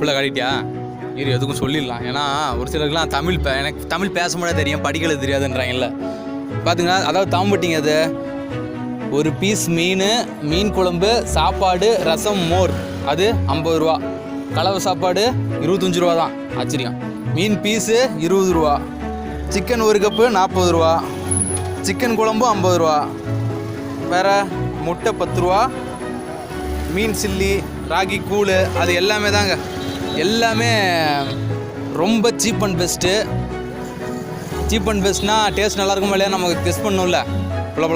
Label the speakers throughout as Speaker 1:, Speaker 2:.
Speaker 1: ஃபுல்லாக காட்டிட்டியா? இரு எதுக்கும் சொல்லிடலாம். ஏன்னா ஒரு சிலருக்குலாம் தமிழ் பே- எனக்கு தமிழ் பேச முடியாது தெரியும் படிக்கிறது தெரியாதுன்றாங்கல்ல பார்த்துங்களா அதாவது தாம்பட்டிங்க அது. ஒரு பீஸ் மீன் மீன் குழம்பு சாப்பாடு ரசம் மோர். அது ஐம்பது ரூபா. கலவை சாப்பாடு இருபத்தஞ்சி ரூபா தான். ஆச்சரியம். மீன் பீஸு இருபது ரூபா. சிக்கன் ஒரு கப்பு நாற்பது ரூபா. சிக்கன் குழம்பு ஐம்பது ரூபா. வேறு முட்டை பத்து ரூபா. மீன் சில்லி ராகி கூழ் அது எல்லாமே தாங்க. எல்லாமே ரொம்ப cheap and best cheap and பெஸ்ட்னா taste நல்லா இருக்குமா இல்லையா நமக்கு டெஸ்ட் பண்ணணும்ல. புல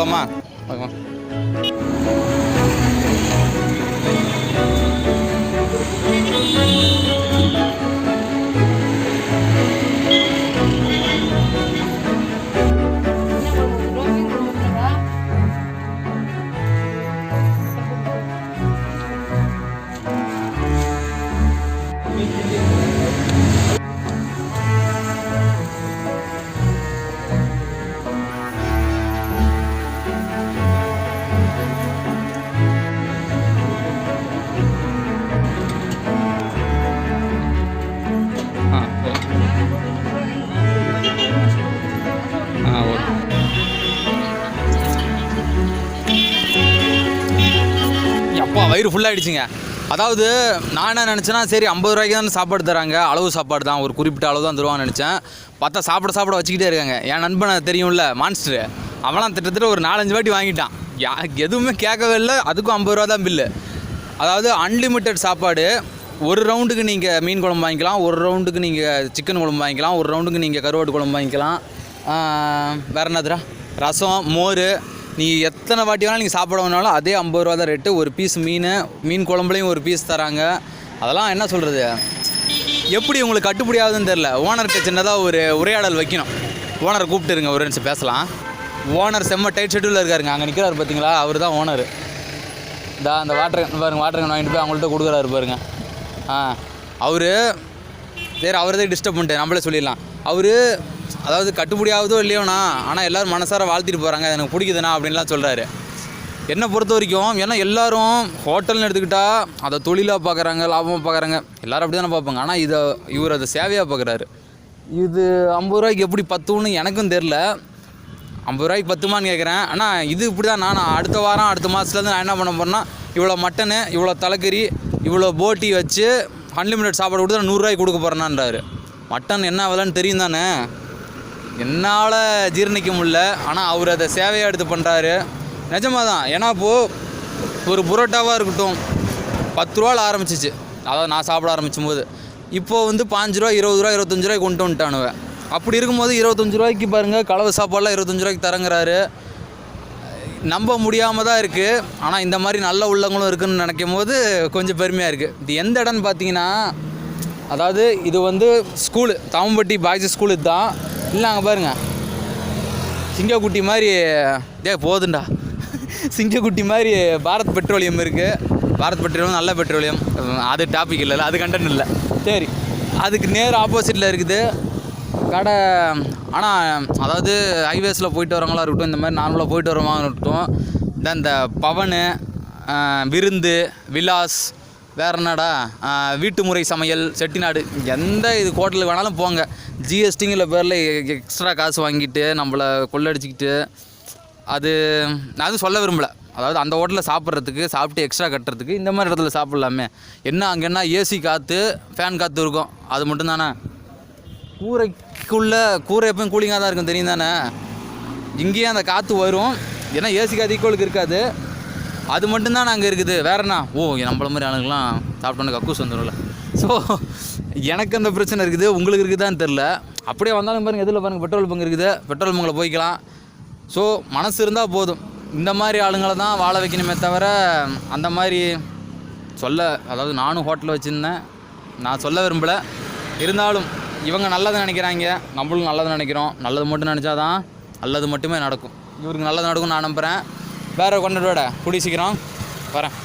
Speaker 1: வயிறு ஃபுல்லாகிடுச்சிங்க அதாவது நான் என்ன நினச்சேன்னா சரி ஐம்பது ரூபாய்க்கு தான் சாப்பாடு தராங்க. அளவு சாப்பாடு தான் ஒரு குறிப்பிட்ட அளவு தான் தருவாங்கன்னு நினச்சேன். பார்த்தா சாப்பிட சாப்பிட வச்சுக்கிட்டே இருக்காங்க. என் நண்பனை தெரியும்ல மான்ஸ்டர் அவன்லாம் திட்டத்தட்ட ஒரு நாலஞ்சு வாட்டி வாங்கிட்டான். யா எதுவுமே கேட்கவே இல்லை. அதுக்கும் ஐம்பது ரூபா தான் பில்லு அதாவது அன்லிமிட்டெட் சாப்பாடு. ஒரு ரவுண்டுக்கு நீங்கள் மீன் குழம்பு வாங்கிக்கலாம். ஒரு ரவுண்டுக்கு நீங்கள் சிக்கன் குழம்பு வாங்கிக்கலாம். ஒரு ரவுண்டுக்கு நீங்கள் கருவாட்டு குழம்பு வாங்கிக்கலாம். வேறு என்னதுரா ரசம் மோர் நீ எத்தனை வாட்டி வேணாலும் நீங்கள் சாப்பிட வேணாலும் அதே ஐம்பது ரூபா தான் ரேட்டு ஒரு பீஸ் மீன் மீன் குழம்புலையும் ஒரு பீஸ் தராங்க. அதெல்லாம் என்ன சொல்கிறது எப்படி உங்களுக்கு கட்டுப்படியாகுதுன்னு தெரில ஓனர்கிட்ட சின்னதாக ஒரு உரையாடல் வைக்கணும். ஓனரை கூப்பிட்டுருங்க ஒரு நிமிஷம் பேசலாம். ஓனர் செம்ம டைட் ஷெட்யூலில் இருக்காருங்க. அங்கே நிற்கிறாரு பார்த்தீங்களா அவர் தான் ஓனர் இந்த அந்த வாட்டர் பாருங்க வாட்டர் வாங்கிட்டு போய் அவங்கள்ட்ட கொடுக்குறாரு பாருங்க. ஆ அவர் சரி அவரதே டிஸ்டர்ப் பண்ணிட்டேன் நம்மளே சொல்லிடலாம். அவர் அதாவது கட்டுப்படியாவதோ இல்லையோண்ணா ஆனால் எல்லோரும் மனசார வாழ்த்திட்டு போகிறாங்க அது எனக்கு பிடிக்குதுண்ணா அப்படின்லாம் சொல்கிறாரு என்னை பொறுத்த வரைக்கும் ஏன்னா எல்லாரும் ஹோட்டல்னு எடுத்துக்கிட்டால் அதை தொழிலாக பார்க்குறாங்க லாபமாக பார்க்குறாங்க எல்லாரும் அப்படி தானே பார்ப்பாங்க. ஆனால் இதை இவர் அதை சேவையாக பார்க்குறாரு இது ஐம்பது ரூபாய்க்கு எப்படி பத்துன்னு எனக்கும் தெரில ஐம்பது ரூபாய்க்கு பத்துமான்னு கேட்குறேன் ஆனால் இது இப்படி தான் நான் அடுத்த வாரம் அடுத்த மாதத்துலேருந்து நான் என்ன பண்ண போகிறேன்னா இவ்வளோ மட்டனு இவ்வளோ தலைக்கறி இவ்வளோ போட்டி வச்சு அன்லிமிட்டட் சாப்பாடு கொடுத்து நான் நூறுரூவாய்க்கு கொடுக்க போகிறேன்னான்றாரு மட்டன் என்ன விலைன்னு தெரியும் தானே? என்னால் ஜீரணிக்க முடியல. ஆனால் அவர் அதை சேவையாக எடுத்து பண்ணுறாரு நிஜமாக தான். ஏன்னா இப்போது ஒரு புரோட்டாவாக இருக்கட்டும் பத்து ரூபாவில் ஆரம்பிச்சிச்சு. அதாவது நான் சாப்பிட ஆரம்பிச்சும் போது இப்போது வந்து பாஞ்சு ரூபா இருபது ரூபா இருபத்தஞ்சு ரூபாய்க்கு கொண்டு வந்துட்டானுவேன் அப்படி இருக்கும்போது இருபத்தஞ்சு ரூபாய்க்கு பாருங்கள் கலவை சாப்பாடுலாம் இருபத்தஞ்சு ரூபாய்க்கு தரங்குறாரு. நம்ப முடியாமல் தான் இருக்குது ஆனால் இந்த மாதிரி நல்ல உள்ளங்களும் இருக்குதுன்னு நினைக்கும் போது கொஞ்சம் பெருமையாக இருக்குது இது எந்த இடம்னு பார்த்தீங்கன்னா அதாவது இது வந்து ஸ்கூலு தாமம்பட்டி பாய்ஸ் ஸ்கூலு தான் இல்லை அங்கே பாருங்கள் சிங்கக்குட்டி மாதிரி டே போதுண்டா சிங்கக்குட்டி மாதிரி பாரத் பெட்ரோலியம் இருக்குது பாரத் பெட்ரோலியம் நல்ல பெட்ரோலியம். அது டாபிக் இல்லைல்ல அது கண்டென்ட் இல்லை. சரி அதுக்கு நேர் ஆப்போசிட்டில் இருக்குது. கடை ஆனால் அதாவது ஹைவேஸில் போயிட்டு வரவங்களா இருக்கட்டும் இந்த மாதிரி நார்மலாக போயிட்டு வரவங்க இருக்கட்டும் இந்த இந்த பவனு விருந்து விலாஸ் வேறு என்னடா? வீட்டு முறை சமையல் செட்டிநாடு எந்த இது ஹோட்டலுக்கு வேணாலும் போங்க. ஜிஎஸ்டிங்கிற பேரில் எக்ஸ்ட்ரா காசு வாங்கிட்டு நம்மளை கொள்ளடிச்சிக்கிட்டு அது நான் எதுவும் சொல்ல விரும்பலை. அதாவது அந்த ஹோட்டலில் சாப்பிட்றதுக்கு சாப்பிட்டு எக்ஸ்ட்ரா கட்டுறதுக்கு இந்த மாதிரி இடத்துல சாப்பிட்லாமே. என்ன அங்கே என்ன ஏசி காற்று ஃபேன் காற்று இருக்கும் அது மட்டும் தானே கூரைக்குள்ளே கூரை எப்பவும் கூலிங்காக தான் இருக்கும் தெரியும் தானே இங்கேயும் அந்த காற்று வரும். ஏன்னா ஏசி காற்று ஈக்குவலுக்கு இருக்காது. அது மட்டும்தான் அங்கே இருக்குது. வேற என்ன? ஓ நம்மள மாதிரி ஆளுங்கெல்லாம் சாப்பிட்டோன்னு கக்கூஸ் வந்துடும்ல ஸோ எனக்கு அந்த பிரச்சனை இருக்குது. உங்களுக்கு இருக்குதான்னு தெரில அப்படியே வந்தாலும் பாருங்கள் எதில் பாருங்கள் பெட்ரோல் பங்கு இருக்குது. பெட்ரோல் பங்கில் போய்க்கலாம். ஸோ மனசு இருந்தால் போதும். இந்த மாதிரி ஆளுங்களை தான் வாழ வைக்கணுமே தவிர அந்த மாதிரி சொல்ல அதாவது நானும் ஹோட்டலில் வச்சுருந்தேன். நான் சொல்ல விரும்பலை. இருந்தாலும் இவங்க நல்லதை நினைக்கிறாங்க. நம்மளும் நல்லது நினைக்கிறோம். நல்லது மட்டும் நினச்சாதான் நல்லது மட்டுமே நடக்கும். இவருக்கு நல்லது நடக்கும் நான் நம்புகிறேன் வேறு கொண்டுட்டு விட. கூடி சீக்கிரம். வரேன்.